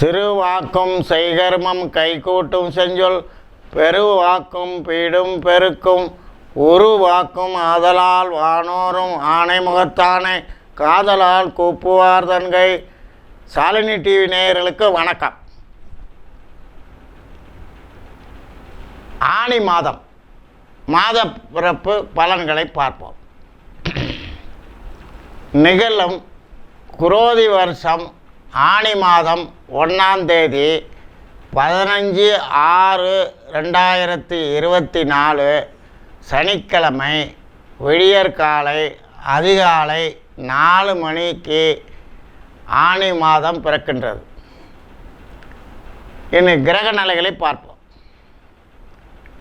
திருவாக்கும் செய்கர்மம் கைகூட்டும் செஞ்சொல் பெருவாக்கும் பீடும் பெருக்கும். உருவாக்கும் ஆதலால் வானோரும் ஆணை முகத்தானை காதலால் கூப்புவார் தன்கை. சாலினி டிவி நேயர்களுக்கு வணக்கம். ஆணி மாதம். மாத பிறப்பு பலன்களை பார்ப்போம். நிகழும் குரோதி வருஷம் ஆணி மாதம் ஒன்றாம் தேதி பதினஞ்சு ஆறு ரெண்டாயிரத்தி இருபத்தி நாலு சனிக்கிழமை விடியற்காலை அதிகாலை நாலு மணிக்கு ஆணி மாதம் பிறக்கின்றது. இனி கிரக நிலைகளை பார்ப்போம்.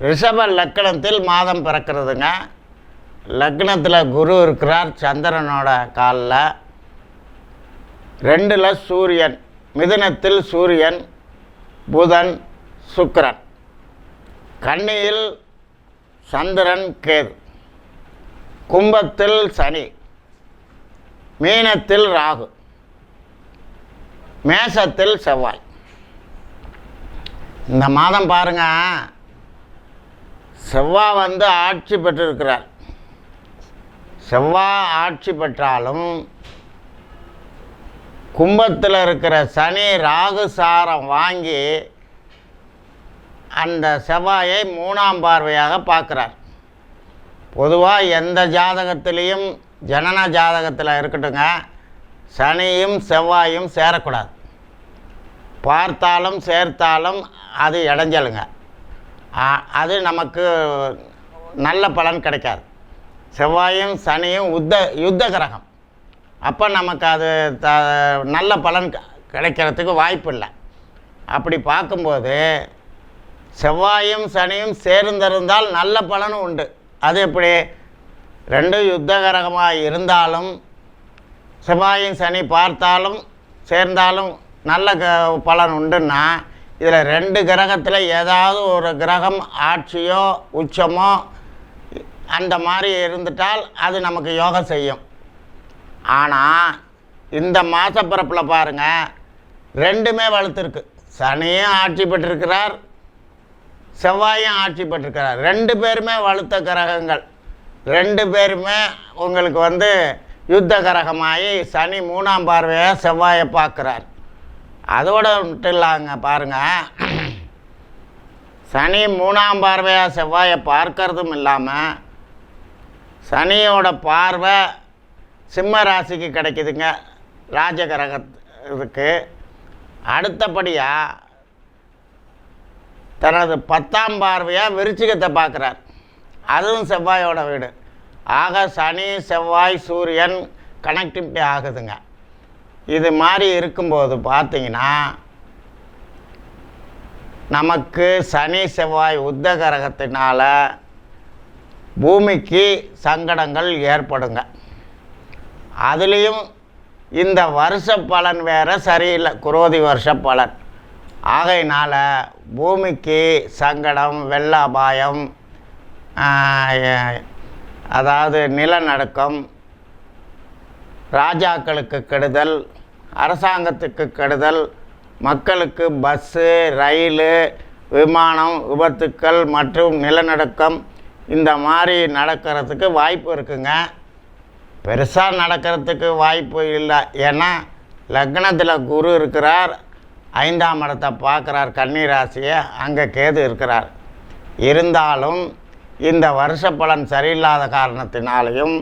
ரிஷப லக்கணத்தில் மாதம் பிறக்கிறதுங்க. லக்னத்தில் குரு இருக்கிறார் சந்திரனோட காலில். ரெண்டில் சூரியன் மிதுனத்தில் சூரியன் புதன் சுக்கரன். கன்னியில் சந்திரன் கேது. கும்பத்தில் சனி. மீனத்தில் ராகு. மேசத்தில் செவ்வாய். இந்த மாதம் பாருங்க செவ்வாய் வந்து ஆட்சி பெற்றிருக்கிறார். செவ்வாய் ஆட்சி பெற்றாலும் கும்பத்தில் இருக்கிற சனி ராகு சாரம் வாங்கி அந்த செவ்வாயை மூணாம் பார்வையாக பார்க்குறார். பொதுவாக எந்த ஜாதகத்திலையும் ஜனன ஜாதகத்தில் இருக்கட்டுங்க சனியும் செவ்வாயும் சேரக்கூடாது. பார்த்தாலும் சேர்த்தாலும் அது இடைஞ்சலுங்க. அது நமக்கு நல்ல பலன் கிடைக்காது. செவ்வாயும் சனியும் உத்த யுத்த கிரகம். அப்போ நமக்கு அது த நல்ல பலன் க- கிடைக்கிறதுக்கு வாய்ப்பு இல்லை அப்படி பார்க்கும்போது செவ்வாயும் சனியும் சேர்ந்திருந்தால் நல்ல பலனும் உண்டு. அது எப்படி? ரெண்டும் யுத்த கிரகமாக இருந்தாலும் செவ்வாயும் சனி பார்த்தாலும் சேர்ந்தாலும் நல்ல க பலன் உண்டுன்னா இதில் ரெண்டு கிரகத்தில் ஏதாவது ஒரு கிரகம் ஆட்சியோ உச்சமோ அந்த மாதிரி இருந்துட்டால் அது நமக்கு யோகம் செய்யும். ஆனால் இந்த மாதப்பிறப்பில் பாருங்கள் ரெண்டுமே வலுத்திருக்கு. சனியும் ஆட்சி பெற்றிருக்கிறார் செவ்வாயும் ஆட்சி பெற்றிருக்கிறார். ரெண்டு பேருமே வலுத்த கிரகங்கள். ரெண்டு பேருமே உங்களுக்கு வந்து யுத்த கிரகமாகி சனி மூணாம் பார்வையாக செவ்வாயை பார்க்குறார். அதோட மட்டும் இல்லாங்க பாருங்கள் சனி மூணாம் பார்வையாக செவ்வாயை பார்க்கறதும் இல்லாமல் சனியோட பார்வை சிம்ம ராசிக்கு கிடைக்குதுங்க. ராஜகிரகத்துக்கு அடுத்தபடியாக தனது பத்தாம் பார்வையாக விருச்சிகத்தை பார்க்குறார். அதுவும் செவ்வாயோட வீடு. ஆக சனி செவ்வாய் சூரியன் கனெக்டிவிட்டி ஆகுதுங்க. இது மாதிரி இருக்கும்போது பார்த்தீங்கன்னா நமக்கு சனி செவ்வாய் உத்தகரகத்தினால் பூமிக்கு சங்கடங்கள் ஏற்படுங்க. அதுலேயும் இந்த வருஷ பலன் வேறு சரியில்லை. குரோதி வருஷ பலன். ஆகையினால் பூமிக்கு சங்கடம் வெள்ள அபாயம் அதாவது நிலநடுக்கம் ராஜாக்களுக்கு கெடுதல் அரசாங்கத்துக்கு கெடுதல் மக்களுக்கு பஸ்ஸு ரயிலு விமானம் விபத்துக்கள் மற்றும் நிலநடுக்கம் இந்த மாதிரி நடக்கிறதுக்கு வாய்ப்பு இருக்குங்க. பெருசாக நடக்கிறதுக்கு வாய்ப்பு இல்லை. ஏன்னா லக்னத்தில் குரு இருக்கிறார். ஐந்தாம் இடத்தை பார்க்குறார் கன்னி ராசியை அங்கே கேது இருக்கிறார். இருந்தாலும் இந்த வருஷ பலன் சரியில்லாத காரணத்தினாலையும்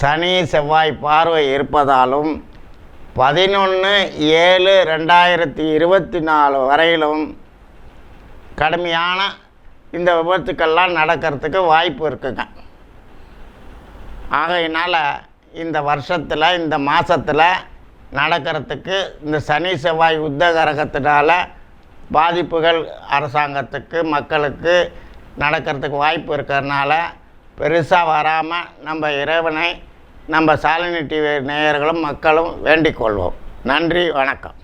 சனி செவ்வாய் பார்வை இருப்பதாலும் பதினொன்று ஏழு ரெண்டாயிரத்தி இருபத்தி நாலு வரையிலும் கடுமையான இந்த விபத்துக்கள்லாம் நடக்கிறதுக்கு வாய்ப்பு இருக்குங்க. ஆகையினால் இந்த வருஷத்தில் இந்த மாதத்தில் நடக்கிறதுக்கு இந்த சனி செவ்வாய் உத்தகரகத்தினால பாதிப்புகள் அரசாங்கத்துக்கு மக்களுக்கு நடக்கிறதுக்கு வாய்ப்பு இருக்கிறதுனால பெருசாக வராமல் நம்ம இறைவனை நம்ம சாலினி டிவி நேயர்களும் மக்களும் வேண்டிக் கொள்வோம். நன்றி வணக்கம்.